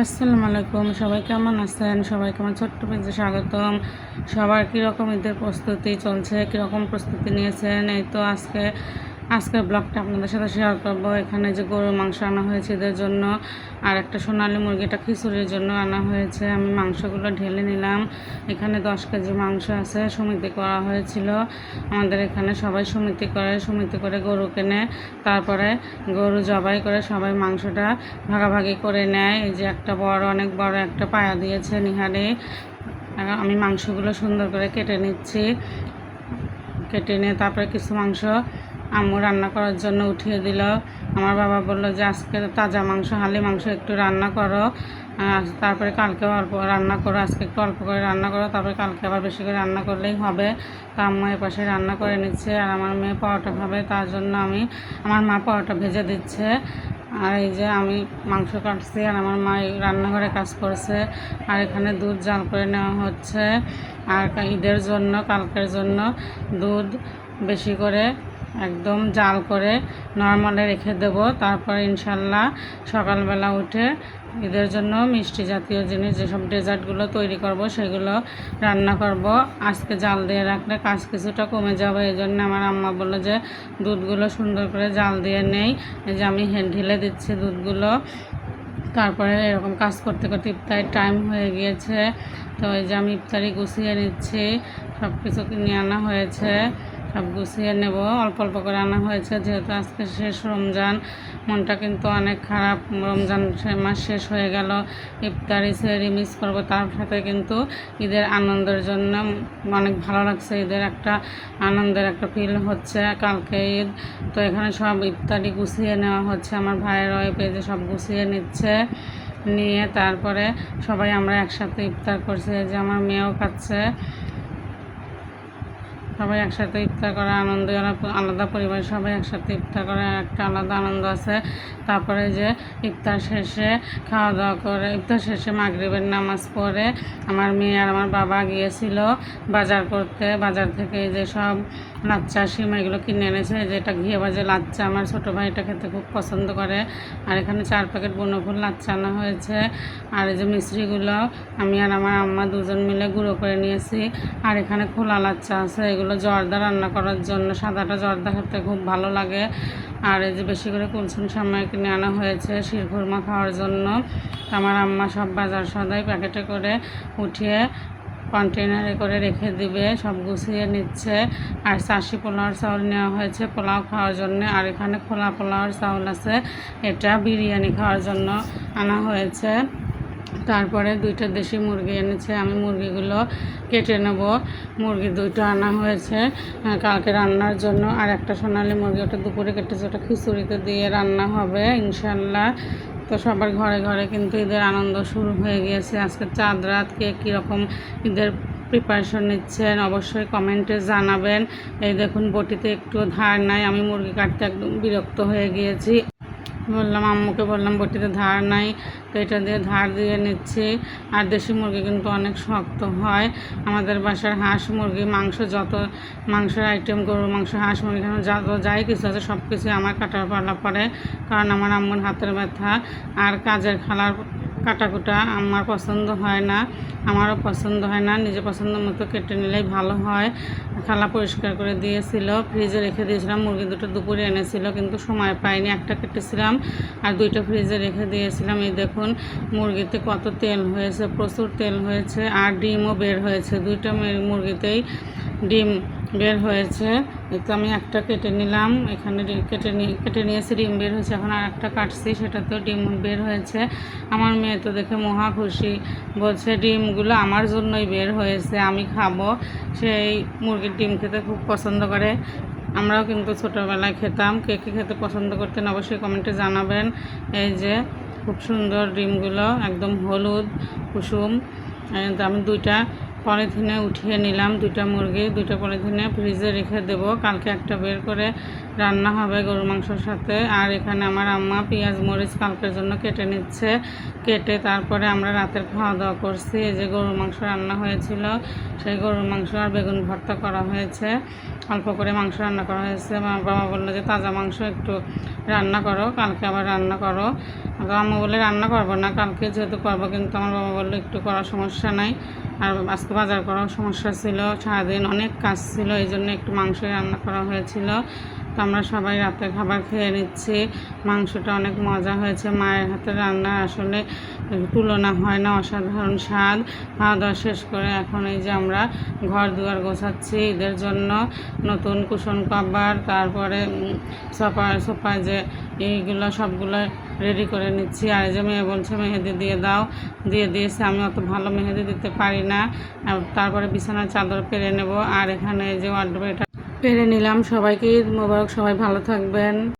আসসালামু আলাইকুম, সবাই কেমন আছেন? সবাই কেমন ছোট্ট পেজে স্বাগতম। সবার কীরকম ঈদের প্রস্তুতি চলছে, কীরকম প্রস্তুতি নিয়েছেন? এই তো আজকে আজকের ব্লগটা আপনাদের সাথে শেয়ার করব। এখানে যে গরুর মাংস আনা হয়েছে, এদের জন্য আর একটা সোনালি মুরগিটা খিচুড়ির জন্য আনা হয়েছে। আমি মাংসগুলো ঢেলে নিলাম। এখানে দশ কেজি মাংস আছে, সমিতি করা হয়েছিল। আমাদের এখানে সবাই সমিতি করে সমিতি করে গরু কেনে। তারপরে গরু জবাই করে সবাই মাংসটা ভাগাভাগি করে নেয়। এই যে একটা বড়, অনেক বড় একটা পায়া দিয়েছে নিহারে। আমি মাংসগুলো সুন্দর করে কেটে নিচ্ছি। কেটে নিয়ে তারপরে কিছু মাংস আম্মু রান্না করার জন্য উঠিয়ে দিল। আমার বাবা বলল যে, আজকে তাজা মাংস হালি মাংস একটু রান্না করো। তারপরে কালকে অল্প রান্না করো, আজকে একটু অল্প করে রান্না করো। তারপরে কালকে আবার বেশি করে রান্না করলেই হবে। তো আম্মা এ পাশে রান্না করে নিচ্ছে আর আমার মেয়ে পাওয়াটা খাবে। তার জন্য আমি, আমার মা পাওয়াটা ভেজে দিচ্ছে। আর এই যে আমি মাংস কাটছি আর আমার মা রান্নাঘরে কাজ করছে। আর এখানে দুধ জাল করে নেওয়া হচ্ছে। আর ঈদের জন্য, কালকের জন্য দুধ বেশি করে একদম জাল করে নর্মালে রেখে দেব। তারপর ইনশাল্লাহ সকালবেলা উঠে ঈদের জন্য মিষ্টি জাতীয় জিনিস, যেসব ডেজার্টগুলো তৈরি করব, সেগুলো রান্না করব। আজকে জাল দিয়ে রাখলে কাজ কিছুটা কমে যাবে, এই জন্য আমার আম্মা বলল যে, দুধগুলো সুন্দর করে জাল দিয়ে নেই। এই যে আমি ঢেলে দিচ্ছি দুধগুলো। তারপরে এরকম কাজ করতে করতে ইফতারির টাইম হয়ে গিয়েছে। তো এই যে আমি ইফতারি গুছিয়ে নিচ্ছি। সব কিছু কিনে আনা হয়েছে, সব গুছিয়ে নেব। অল্প অল্প করে আনা হয়েছে, যেহেতু আজকে শেষ রমজান, মনটা কিন্তু অনেক খারাপ। রমজান মাস শেষ হয়ে গেল, ইফতারি সেরি মিস করব, তার সাথে কিন্তু ঈদের আনন্দের জন্য অনেক ভালো লাগছে। ঈদের একটা আনন্দের একটা ফিল হচ্ছে কালকে ঈদ। তো এখানে সব ইফতারি গুছিয়ে নেওয়া হচ্ছে, আমার ভাইয়ের ওই পেজে সব গুছিয়ে নিচ্ছে, নিয়ে তারপরে সবাই আমরা একসাথে ইফতার করছি যে আমার মেয়েও খাচ্ছে। সবাই একসাথে ইফতার করা আনন্দ আলা- আলাদা পরিবারের সবাই একসাথে ইফতার করার একটা আলাদা আনন্দ আছে। তারপরে যে ইফতার শেষে খাওয়া দাওয়া করে, ইফতার শেষে মাগরিবের নামাজ পড়ে, আমার মেয়ে আর আমার বাবা গিয়েছিল বাজার করতে। বাজার থেকে যে সব লাচ্চা সিম এগুলো কিনে এনেছে যে এটা ঘিয়ে বাজে লাচ্চা আমার ছোটো ভাই এটা খেতে খুব পছন্দ করে। আর এখানে চার প্যাকেট বনফুল লাচ্চা আনা হয়েছে। আর এই যে মিশ্রিগুলো আমি আর আমার আম্মা দুজন মিলে গুঁড়ো করে নিয়েছি। আর এখানে খোলা লাচ্চা আছে, এগুলো জর্দা রান্না করার জন্য, সাদাটা জর্দা খেতে খুব ভালো লাগে। আর এই যে বেশি করে কুলসুম সামাই কিনে আনা হয়েছে শিরখুরমা খাওয়ার জন্য। আমার আম্মা সব বাজার সদাই প্যাকেটে করে উঠিয়ে কন্টেনারে করে রেখে দিবে, সব গুছিয়ে নিচ্ছে। আর চাষি পোলাওর চাউল নেওয়া হয়েছে পোলাও খাওয়ার জন্য। আর এখানে খোলা পোলাওর চাউল আছে, এটা বিরিয়ানি খাওয়ার জন্য আনা হয়েছে। তারপরে দুইটা দেশি মুরগি এনেছে, আমি মুরগিগুলো কেটে নেব। মুরগি দুইটা আনা হয়েছে কালকে রান্নার জন্য। আর একটা সোনালি মুরগি, ওটা দুপুরে কেটেছে, ওটা খিচুড়িতে দিয়ে রান্না হবে, ইনশাল্লাহ। তো সবার ঘরে ঘরে কিন্তু ঈদের আনন্দ শুরু হয়ে গিয়েছে। আজকে চাঁদ রাত, কে কীরকম ঈদের প্রিপারেশন নিচ্ছেন অবশ্যই কমেন্টে জানাবেন। এই দেখুন, বটিতে একটু ধার নাই, আমি মুরগি কাটতে একদম বিরক্ত হয়ে গিয়েছি। বললাম, আম্মুকে বললাম, বটিতে ধার নাই, তো এটা দিয়ে ধার দিয়ে নিচ্ছি। আর দেশি মুরগি কিন্তু অনেক শক্ত হয়। আমাদের বাসার হাঁস মুরগি, মাংস যত, মাংসের আইটেম গরুর মাংস, হাঁস মুরগি যত, যাই কিছু আছে সব কিছু আমার কাটার পালা পড়ে। কারণ আমার আম্মুর হাতের ব্যথা। আর কাজের খালার কাটাকুটা আমার পছন্দ হয় না, আমারও পছন্দ হয় না নিজে পছন্দ মতো কেটে নিলেই ভালো হয়। খালা পরিষ্কার করে দিয়েছিল ফ্রিজে রেখে দিয়েছিলাম, মুরগি দুটো দুপুরে এনেছিল, কিন্তু সময় পাইনি, একটা কেটেছিলাম আর দুইটা ফ্রিজে রেখে দিয়েছিলাম। এই দেখুন, মুরগিতে কত তেল হয়েছে, প্রচুর তেল হয়েছে আর ডিমও বের হয়েছে। দুইটা মুরগিতেই ডিম বের হয়েছে। তো আমি একটা কেটে নিলাম। এখানে কেটে নিয়ে কেটে নিয়েছি, ডিম বের হয়েছে। এখন আর একটা কাটছি, সেটাতেও ডিম বের হয়েছে। আমার মেয়ে তো দেখে মহা খুশি। বলছে, ডিমগুলো আমার জন্যই বের হয়েছে, আমি খাব। সেই মুরগির ডিম খেতে খুব পছন্দ করে। আমরাও কিন্তু ছোটোবেলায় খেতাম। কে কে খেতে পছন্দ করতেন অবশ্যই কমেন্টে জানাবেন। এই যে, খুব সুন্দর ডিমগুলো, একদম হলুদ, কুসুম। তো আমি দুইটা পলিথিনে উঠিয়ে নিলাম দুইটা মুরগি। দুইটা পলিথিনে ফ্রিজে রেখে দেবো। কালকে একটা বের করে রান্না হবে গরু মাংসের সাথে। আর এখানে আমার আম্মা পেঁয়াজ, মরিচ কালকের জন্য কেটে নিচ্ছে। কেটে তারপরে আমরা রাতের খাওয়া দাওয়া করছি। এই যে গরুর মাংস রান্না হয়েছিল, সেই গরুর মাংস আর বেগুন ভর্তা করা হয়েছে। অল্প করে মাংস রান্না করা হয়েছে। বাবা বলল যে, তাজা মাংস একটু রান্না করো, কালকে আবার রান্না করো। তো আম্মা বলে রান্না করব না, কালকে যেহেতু করব, কিন্তু আমার বাবা বলল একটু করার সমস্যা নাই। আর আজকে বাজার করার সমস্যা ছিল, সারাদিন অনেক কাজ ছিল, এই জন্য একটু মাংস রান্না করা হয়েছিল। তো আমরা সবাই রাতে খাবার খেয়ে নিচ্ছি। মাংসটা অনেক মজা হয়েছে। মায়ের হাতে রান্না আসলে তুলনা হয় না, অসাধারণ স্বাদ। খাওয়া দাওয়া শেষ করে এখন এই যে আমরা ঘর দুয়ার গোছাচ্ছি ঈদের জন্য। নতুন কুশন কভার, তারপরে সোফা সোফা যে এইগুলো সবগুলো রেডি করে নিচ্ছি। আর যে মেয়ে বলছে, মেহেদি দিয়ে দাও। দিয়ে দিয়েছে। আমি অত ভালো মেহেদি দিতে পারি না। তারপরে বিছানার চাদর পেরে নেব। আর এখানে যে ওয়ার্ড্রোব এটা পেরে নিলাম। সবাইকে মোবারক সবাই ভালো থাকবেন।